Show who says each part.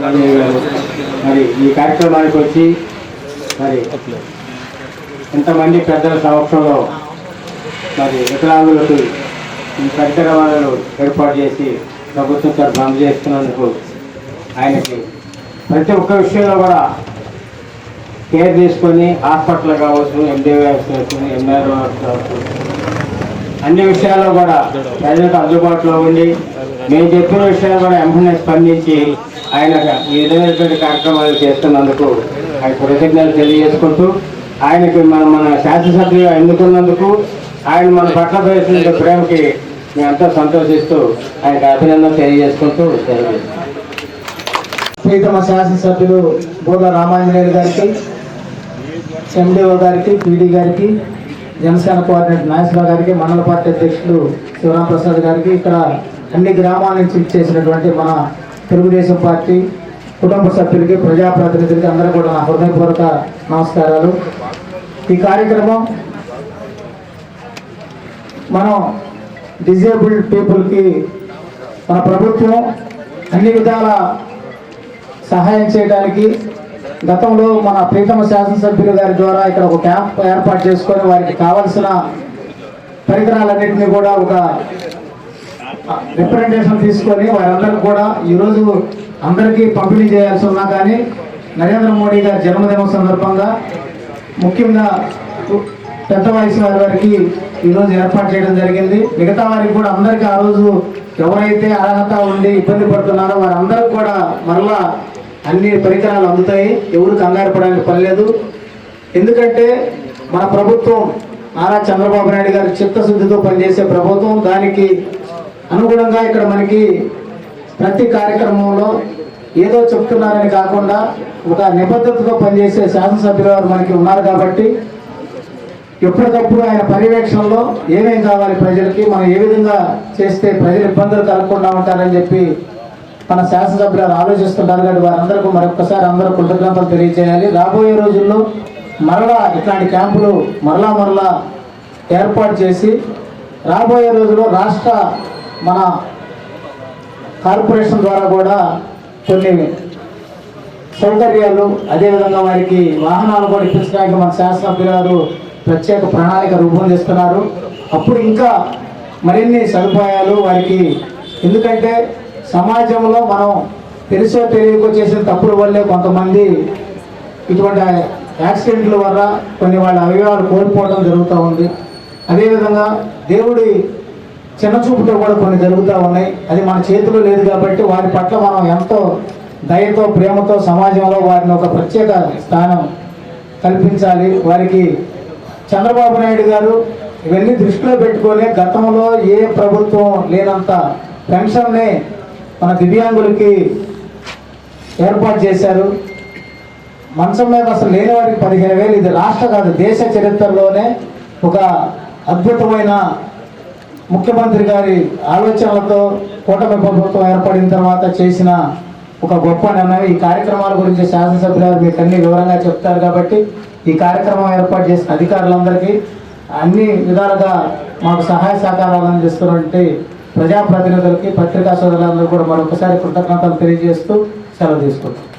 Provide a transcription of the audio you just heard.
Speaker 1: మరి ఈ కార్యక్రమానికి వచ్చి మరి ఎంతమంది పెద్దల సమక్షంలో మరి వికలాంగులకు ఈ కార్యక్రమాలను ఏర్పాటు చేసి ప్రభుత్వం తరఫు అందజేస్తున్నందుకు ఆయనకి ప్రతి ఒక్క విషయంలో కూడా కేర్ తీసుకొని హాస్పిటల్ కావచ్చు ఎండివైఎస్ కావచ్చు ఎంఆర్ఓ కావచ్చు అన్ని విషయాల్లో కూడా ప్రజలకు అందుబాటులో ఉండి నేను చెప్పిన విషయాలు కూడా వెంటనే స్పందించి ఆయన ఈ విధమైనటువంటి కార్యక్రమాలు చేస్తున్నందుకు ఆయన కృతజ్ఞతలు తెలియజేసుకుంటూ ఆయనకి మన మన శాసనసభ్యులు ఎన్నుకున్నందుకు ఆయన మన పట్ల వేసిన ప్రేమకి మేమంతా సంతోషిస్తూ ఆయనకు అభినందన తెలియజేసుకుంటూ సెలవు
Speaker 2: ప్రీతమ శాసనసభ్యులు బోధ రామాంజనేయులు గారికి ఎండిఓ గారికి పీడీ గారికి జనసేన కోఆర్డినేటర్ నాగేశ్వరరావు గారికి మండల పార్టీ అధ్యక్షులు శివరాం ప్రసాద్ గారికి ఇక్కడ అన్ని గ్రామాల నుంచి ఇచ్చేసినటువంటి మన తెలుగుదేశం పార్టీ కుటుంబ సభ్యులకి ప్రజాప్రతినిధులకి అందరూ కూడా నా హృదయపూర్వక నమస్కారాలు. ఈ కార్యక్రమం మనం డిజేబుల్డ్ పీపుల్కి మన ప్రభుత్వం అన్ని విధాల సహాయం చేయడానికి గతంలో మన ప్రీతమ శాసనసభ్యులు గారి ద్వారా ఇక్కడ ఒక క్యాంప్ ఏర్పాటు చేసుకొని వారికి కావలసిన పరికరాలన్నింటినీ కూడా ఒక రిప్రజెంటేషన్ తీసుకొని వారందరూ కూడా ఈరోజు అందరికీ పంపిణీ చేయాల్సి ఉన్నా కానీ నరేంద్ర మోడీ గారి జన్మదినం సందర్భంగా ముఖ్యంగా పెద్ద వయసు వారి వారికి ఈరోజు ఏర్పాటు చేయడం జరిగింది. మిగతా వారికి కూడా అందరికీ ఆ రోజు ఎవరైతే అర్హత ఉండి ఇబ్బంది పడుతున్నారో వారందరూ కూడా మరలా అన్ని పరికరాలు అందుతాయి. ఎవరు కంగారు పడడానికి పని ఎందుకంటే మన ప్రభుత్వం నారా చంద్రబాబు నాయుడు గారి చిత్తశుద్ధితో పనిచేసే ప్రభుత్వం దానికి అనుగుణంగా ఇక్కడ మనకి ప్రతి కార్యక్రమంలో ఏదో చెప్తున్నారని కాకుండా ఒక నిబద్ధతతో పనిచేసే శాసనసభ్యులు వారు మనకి ఉన్నారు కాబట్టి ఎప్పటికప్పుడు ఆయన పర్యవేక్షణలో ఏమేం కావాలి ప్రజలకి మనం ఏ విధంగా చేస్తే ప్రజలు ఇబ్బందులు కలగకుండా ఉంటారని చెప్పి మన శాసనసభ్యులు ఆలోచిస్తుంటారు కాబట్టి వారందరికీ మరొకసారి అందరూ కృతజ్ఞతలు తెలియజేయాలి. రాబోయే రోజుల్లో మరలా ఇట్లాంటి క్యాంపులు మరలా మరలా ఏర్పాటు చేసి రాబోయే రోజుల్లో రాష్ట్ర మన కార్పొరేషన్ ద్వారా కూడా కొన్ని సౌకర్యాలు అదేవిధంగా వారికి వాహనాలు కూడా ఇప్పించడానికి మన శాసనసభ్యులు గారు ప్రత్యేక ప్రణాళిక రూపొందిస్తున్నారు. అప్పుడు ఇంకా మరిన్ని సదుపాయాలు వారికి ఎందుకంటే సమాజంలో మనం తెలుసో తెలియకో చేసిన తప్పుల వల్లే కొంతమంది ఇటువంటి యాక్సిడెంట్ల వల్ల కొన్ని వాళ్ళ అవయవాలు కోల్పోవడం జరుగుతూ ఉంది. అదేవిధంగా దేవుడి చిన్న చూపుతో కూడా కొన్ని జరుగుతూ ఉన్నాయి. అది మన చేతిలో లేదు కాబట్టి వారి పట్ల మనం ఎంతో దయతో ప్రేమతో సమాజంలో వారిని ఒక ప్రత్యేక స్థానం కల్పించాలి. వారికి చంద్రబాబు నాయుడు గారు ఇవన్నీ దృష్టిలో పెట్టుకొని గతంలో ఏ ప్రభుత్వం లేనంత పెన్షన్ని మన దివ్యాంగులకి ఏర్పాటు చేశారు. మంచం మీద అసలు లేని వారికి పదిహేను వేలు. ఇది రాష్ట్ర కాదు దేశ చరిత్రలోనే ఒక అద్భుతమైన ముఖ్యమంత్రి గారి ఆలోచనలతో కూటమి ప్రభుత్వం ఏర్పడిన తర్వాత చేసిన ఒక గొప్ప నిర్ణయం. ఈ కార్యక్రమాల గురించి శాసనసభ్యులు గారు మీకు అన్ని వివరంగా చెప్తారు కాబట్టి ఈ కార్యక్రమం ఏర్పాటు చేసిన అధికారులందరికీ అన్ని విధాలుగా మాకు సహాయ సహకారాలు అందిస్తున్నటువంటి ప్రజాప్రతినిధులకి పత్రికా సోదరులందరూ కూడా మరొకసారి కృతజ్ఞతలు తెలియజేస్తూ సెలవు తీసుకుంటాం